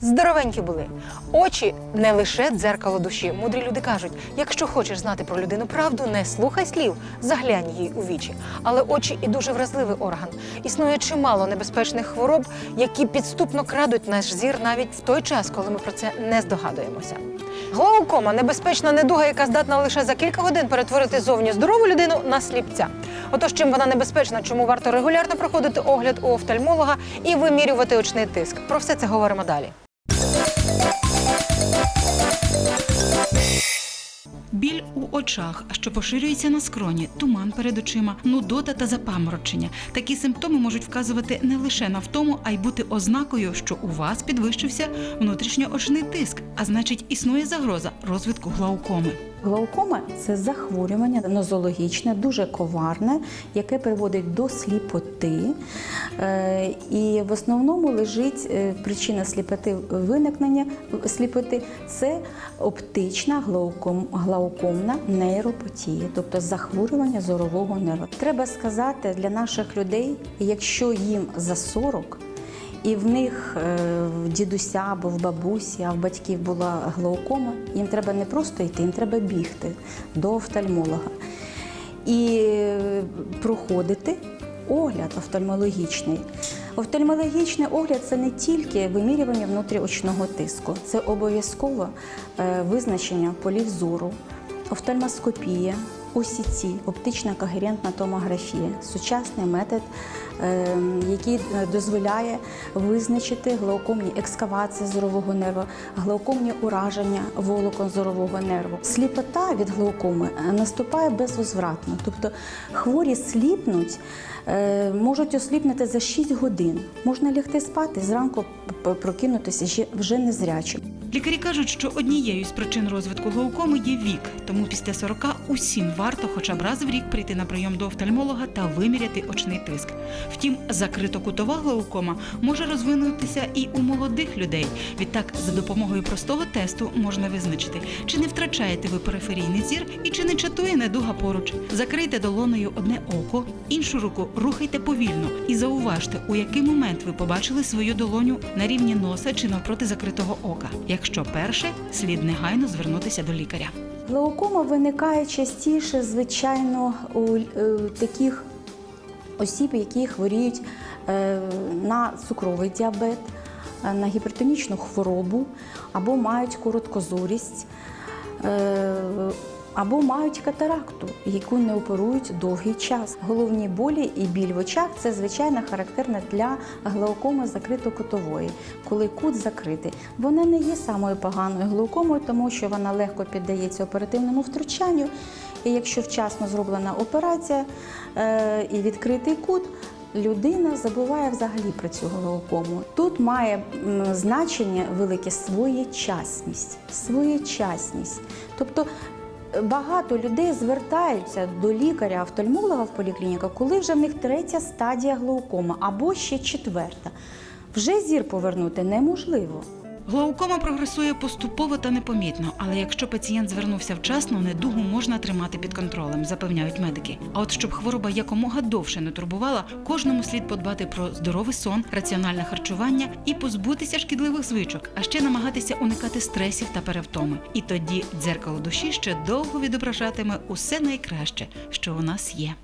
Здоровенькі були. Очі не лише дзеркало душі. Мудрі люди кажуть: якщо хочеш знати про людину правду, не слухай слів, заглянь їй у вічі. Але очі і дуже вразливий орган. Існує чимало небезпечних хвороб, які підступно крадуть наш зір навіть в той час, коли ми про це не здогадуємося. Глаукома небезпечна недуга, яка здатна лише за кілька годин перетворити зовні здорову людину на сліпця. Отож, чим вона небезпечна, чому варто регулярно проходити огляд у офтальмолога і вимірювати очний тиск. Про все це говоримо далі. Біль у очах, що поширюється на скроні, туман перед очима, нудота та запаморочення. Такі симптоми можуть вказувати не лише на втому, а й бути ознакою, що у вас підвищився внутрішньоочний тиск, а значить, існує загроза розвитку глаукоми. Глаукома це захворювання нозологічне, дуже коварне, яке приводить до сліпоти. Е, І в основному лежить е, причина сліпоти виникнення сліпоти це оптична глауком, глаукомна нейропатія, тобто захворювання зорового нерва. Треба сказати для наших людей, якщо їм за 40, і в них е, в дідуся або в бабусі, а в батьків була глаукома, їм треба не просто йти, їм треба бігти до офтальмолога і проходити огляд офтальмологічний. Офтальмологічний огляд це не тільки вимірювання внутріочного тиску, це обов'язково е, визначення полів зору, офтальмоскопія, ОСІЦ, оптична когерентна томографія, сучасний метод, е, який е, дозволяє визначити глаукомні екскавації зорового нерва, глаукомні ураження волокон зорового нерву. Сліпота від глаукоми е, наступає безвозвратно, тобто хворі сліпнуть, е, можуть осліпнути за 6 годин. Можна лягти спати, зранку прокинутися вже незрячим. Лікарі кажуть, що однією з причин розвитку глаукоми є вік, тому після 40 усім варто хоча б раз в рік прийти на прийом до офтальмолога та виміряти очний тиск. Втім, закритокутова глаукома може розвинутися і у молодих людей. Відтак, за допомогою простого тесту можна визначити, чи не втрачаєте ви периферійний зір і чи не чатує недуга поруч. Закрийте долонею одне око, іншу руку рухайте повільно і зауважте, у який момент ви побачили свою долоню на рівні носа чи навпроти закритого ока. Якщо перше, слід негайно звернутися до лікаря. Глаукома виникає частіше, звичайно, у е, таких осіб, які хворіють е, на цукровий діабет, е, на гіпертонічну хворобу, або мають короткозорість, або мають катаракту, яку не оперують довгий час. Головні болі і біль в очах це звичайно характерно для глаукоми закритокутової, коли кут закритий. Вона не є самою поганою глаукомою, тому що вона легко піддається оперативному втручанню. І якщо вчасно зроблена операція е, і відкритий кут, людина забуває взагалі про цю глаукому. Тут має значення велике своєчасність. Своєчасність. Тобто багато людей звертаються до лікаря-офтальмолога в поліклініку, коли вже в них третя стадія глаукома або ще четверта. Вже зір повернути неможливо. Глаукома прогресує поступово та непомітно, але якщо пацієнт звернувся вчасно, недугу можна тримати під контролем, запевняють медики. А от щоб хвороба якомога довше не турбувала, кожному слід подбати про здоровий сон, раціональне харчування і позбутися шкідливих звичок, а ще намагатися уникати стресів та перевтоми. І тоді дзеркало душі ще довго відображатиме усе найкраще, що у нас є.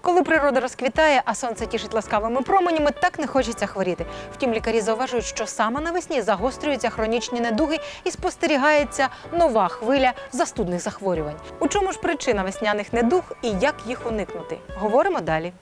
Коли природа розквітає, а сонце тішить ласкавими променями, так не хочеться хворіти. Втім, лікарі зауважують, що саме навесні загострюються хронічні недуги і спостерігається нова хвиля застудних захворювань. У чому ж причина весняних недуг і як їх уникнути? Говоримо далі.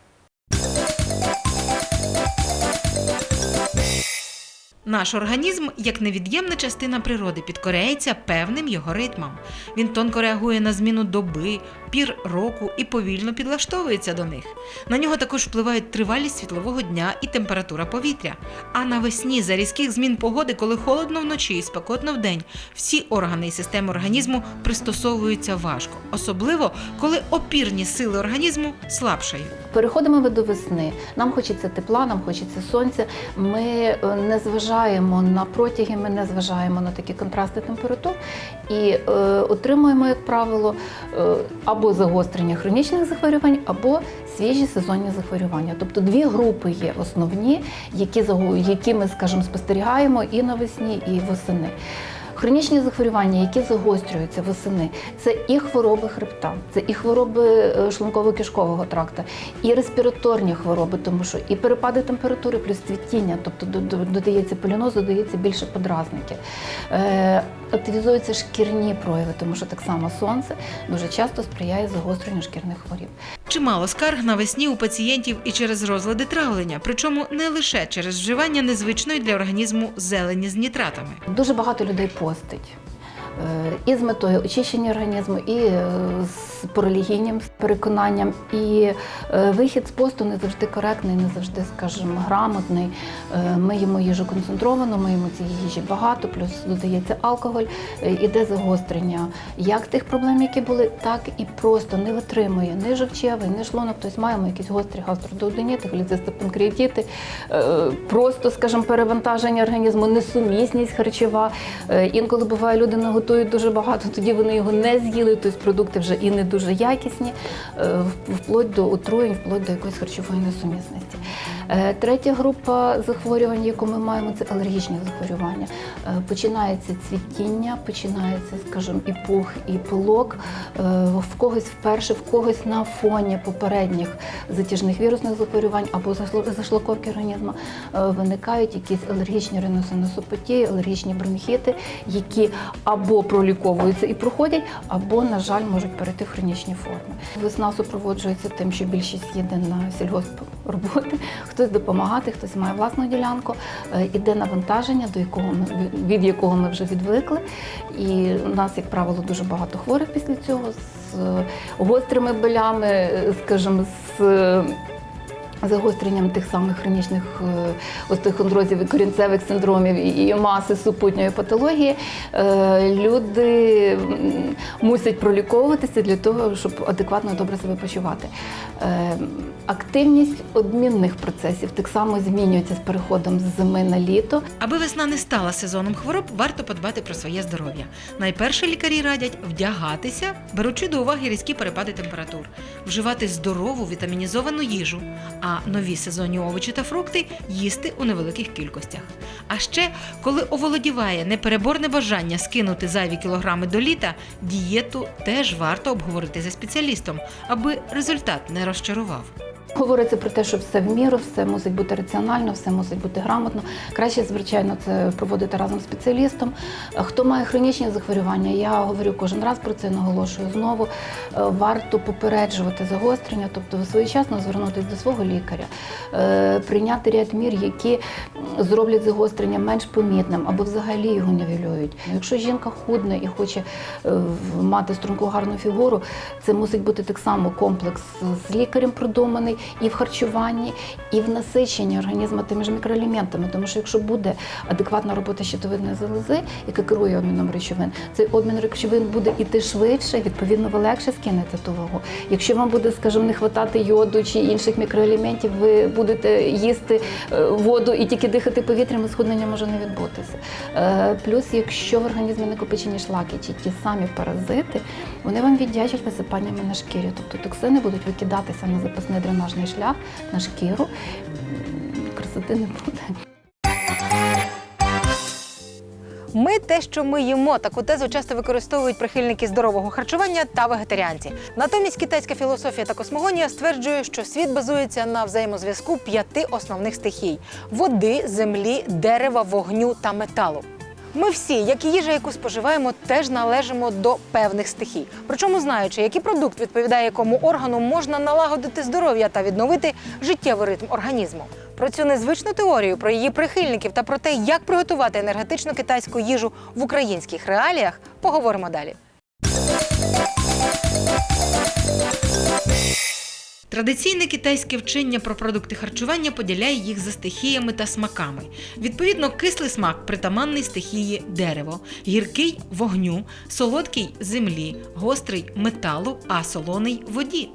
Наш організм, як невід'ємна частина природи, підкоряється певним його ритмам. Він тонко реагує на зміну доби, пір року і повільно підлаштовується до них. На нього також впливають тривалість світлового дня і температура повітря. А навесні за різких змін погоди, коли холодно вночі і спекотно вдень, всі органи і системи організму пристосовуються важко, особливо коли опірні сили організму слабшають. Переходимо ми до весни. Нам хочеться тепла, нам хочеться сонця. Ми е, не зважаємо на протяги, ми не зважаємо на такі контрасти температур і е, отримуємо, як правило, е, або загострення хронічних захворювань, або свіжі сезонні захворювання. Тобто дві групи є основні, які, які ми, скажімо, спостерігаємо і навесні, і восени. Хронічні захворювання, які загострюються восени, це і хвороби хребта, це і хвороби е, шлунково-кишкового тракта, і респіраторні хвороби, тому що і перепади температури, плюс цвітіння, тобто до- до- додається поліноз, додається більше подразників. Е, активізуються шкірні прояви, тому що так само сонце дуже часто сприяє загостренню шкірних хворіб. Чимало скарг навесні у пацієнтів і через розлади травлення, причому не лише через вживання незвичної для організму зелені з нітратами. Дуже багато людей постить. Е, І з метою очищення організму, і е, з порелігійним переконанням. І е, вихід з посту не завжди коректний, не завжди, скажімо, грамотний. Ми їмо їжу концентровану, ми їмо цієї їжі багато, плюс додається алкоголь, іде загострення як тих проблем, які були, так і просто не витримує ні жовчевий, ні шлунок. Тобто маємо якісь гострі гастродоудиніти, гліцисти панкреатіти, просто, скажімо, перевантаження організму, несумісність харчова. Інколи буває, люди наготують дуже багато, тоді вони його не з'їли, тобто продукти вже і не дуже якісні, е, вплоть до отруєнь, вплоть до якоїсь харчової несумісності. Е, Третя група захворювань, яку ми маємо, це алергічні захворювання. Е, Починається цвітіння, починається, скажімо, і пух, і пилок. Е, В когось вперше, в когось на фоні попередніх затяжних вірусних захворювань або зашлаковки організму виникають якісь алергічні риносинусопатії, алергічні бронхіти, які або проліковуються і проходять, або, на жаль, можуть перейти в хронічні форми. Весна супроводжується тим, що більшість їде на сільгосп роботи, хтось допомагати, хтось має власну ділянку. Е, Іде навантаження, до якого ми від якого ми вже відвикли. І у нас, як правило, дуже багато хворих після цього з е, гострими болями, е, скажімо, з. Загостренням тих самих хронічних е, остеохондрозів і корінцевих синдромів і- і маси супутньої патології, е, люди мусять проліковуватися для того, щоб адекватно добре себе почувати. Е, Активність обмінних процесів так само змінюється з переходом з зими на літо. Аби весна не стала сезоном хвороб, варто подбати про своє здоров'я. Найперше лікарі радять вдягатися, беручи до уваги різкі перепади температур, вживати здорову вітамінізовану їжу, а нові сезонні овочі та фрукти їсти у невеликих кількостях. А ще, коли оволодіває непереборне бажання скинути зайві кілограми до літа, дієту теж варто обговорити зі спеціалістом, аби результат не розчарував. Говориться про те, що все в міру, все мусить бути раціонально, все мусить бути грамотно. Краще, звичайно, це проводити разом з спеціалістом. Хто має хронічні захворювання, я говорю кожен раз про це, наголошую знову. Е, Варто попереджувати загострення, тобто своєчасно звернутися до свого лікаря, е, прийняти ряд мір, які зроблять загострення менш помітним або взагалі його нівелюють. Якщо жінка худне і хоче е, мати струнку гарну фігуру, це мусить бути так само комплекс з лікарем продуманий і в харчуванні, і в насиченні організму тими ж мікроелементами. Тому що якщо буде адекватна робота щитовидної залози, яка керує обміном речовин, цей обмін речовин буде іти швидше, відповідно, ви легше скинете ту вагу. Якщо вам буде, скажімо, не хватати йоду чи інших мікроелементів, ви будете їсти е, воду і тільки дихати повітрям, і схуднення може не відбутися. Е, Плюс, якщо в організмі накопичені шлаки чи ті самі паразити, вони вам віддячать висипаннями на шкірі. Тобто токсини будуть викидатися на запасний дренажний шлях, на шкіру. Красоти не буде. Ми те, що ми їмо, таку тезу часто використовують прихильники здорового харчування та вегетаріанці. Натомість китайська філософія та космогонія стверджує, що світ базується на взаємозв'язку п'яти основних стихій: води, землі, дерева, вогню та металу. Ми всі, як і їжа, яку споживаємо, теж належимо до певних стихій. Причому, знаючи, який продукт відповідає якому органу, можна налагодити здоров'я та відновити життєвий ритм організму. Про цю незвичну теорію, про її прихильників та про те, як приготувати енергетичну китайську їжу в українських реаліях, поговоримо далі. Традиційне китайське вчення про продукти харчування поділяє їх за стихіями та смаками. Відповідно, кислий смак притаманний стихії дерево, гіркий вогню, солодкий землі, гострий металу, а солоний воді.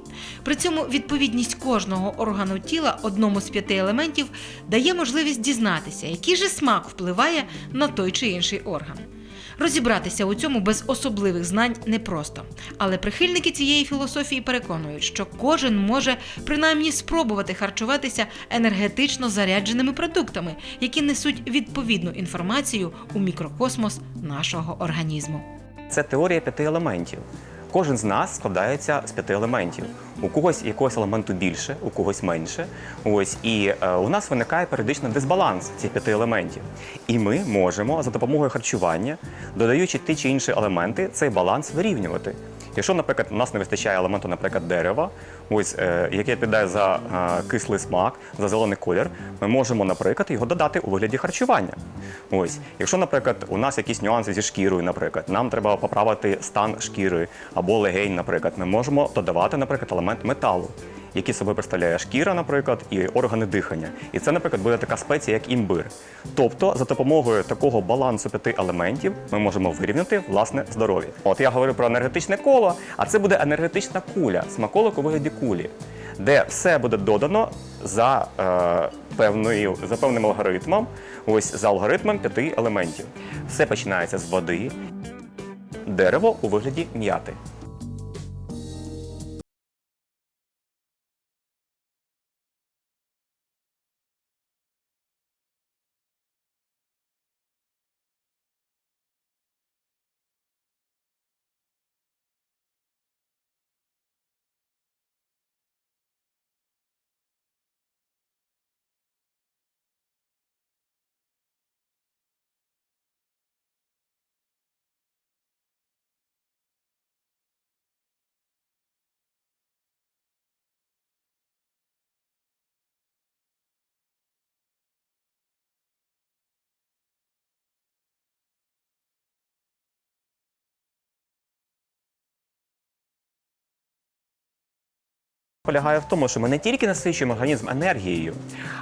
При цьому відповідність кожного органу тіла одному з п'яти елементів дає можливість дізнатися, який же смак впливає на той чи інший орган. Розібратися у цьому без особливих знань непросто. Але прихильники цієї філософії переконують, що кожен може принаймні спробувати харчуватися енергетично зарядженими продуктами, які несуть відповідну інформацію у мікрокосмос нашого організму. Це теорія п'яти елементів. Кожен з нас складається з п'яти елементів. У когось якогось елементу більше, у когось менше. Ось і е, у нас виникає періодично дисбаланс цих п'яти елементів. І ми можемо за допомогою харчування, додаючи ті чи інші елементи, цей баланс вирівнювати. Якщо, наприклад, у нас не вистачає елементу, наприклад, дерева, ось е, яке піде за е, кислий смак, за зелений колір, ми можемо, наприклад, його додати у вигляді харчування. Ось, якщо, наприклад, у нас якісь нюанси зі шкірою, наприклад, нам треба поправити стан шкіри або легень, наприклад, ми можемо додавати, наприклад, елемент металу, який собою представляє шкіра, наприклад, і органи дихання. І це, наприклад, буде така спеція, як імбир. Тобто, за допомогою такого балансу п'яти елементів ми можемо вирівняти власне здоров'я. От я говорю про енергетичне коло, а це буде енергетична куля, смаколик у вигляді кулі, де все буде додано за, е, певною, за певним алгоритмом, ось за алгоритмом п'яти елементів. Все починається з води, дерево у вигляді м'яти. Полягає в тому, що ми не тільки насичуємо організм енергією,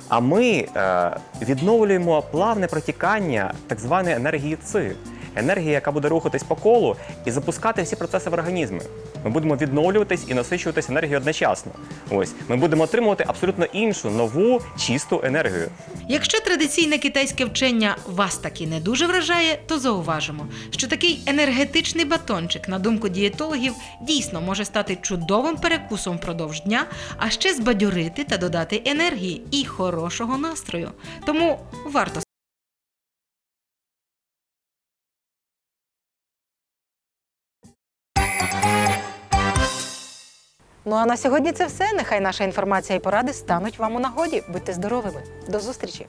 а ми е, відновлюємо плавне протікання так званої енергії ЦИ. Енергія, яка буде рухатись по колу і запускати всі процеси в організмі. Ми будемо відновлюватись і насичуватись енергією одночасно. Ось ми будемо отримувати абсолютно іншу нову чисту енергію. Якщо традиційне китайське вчення вас таки не дуже вражає, то зауважимо, що такий енергетичний батончик, на думку дієтологів, дійсно може стати чудовим перекусом впродовж дня, а ще збадьорити та додати енергії і хорошого настрою. Тому варто Ну а на сьогодні це все. Нехай наша інформація і поради стануть вам у нагоді. Будьте здоровими. До зустрічі!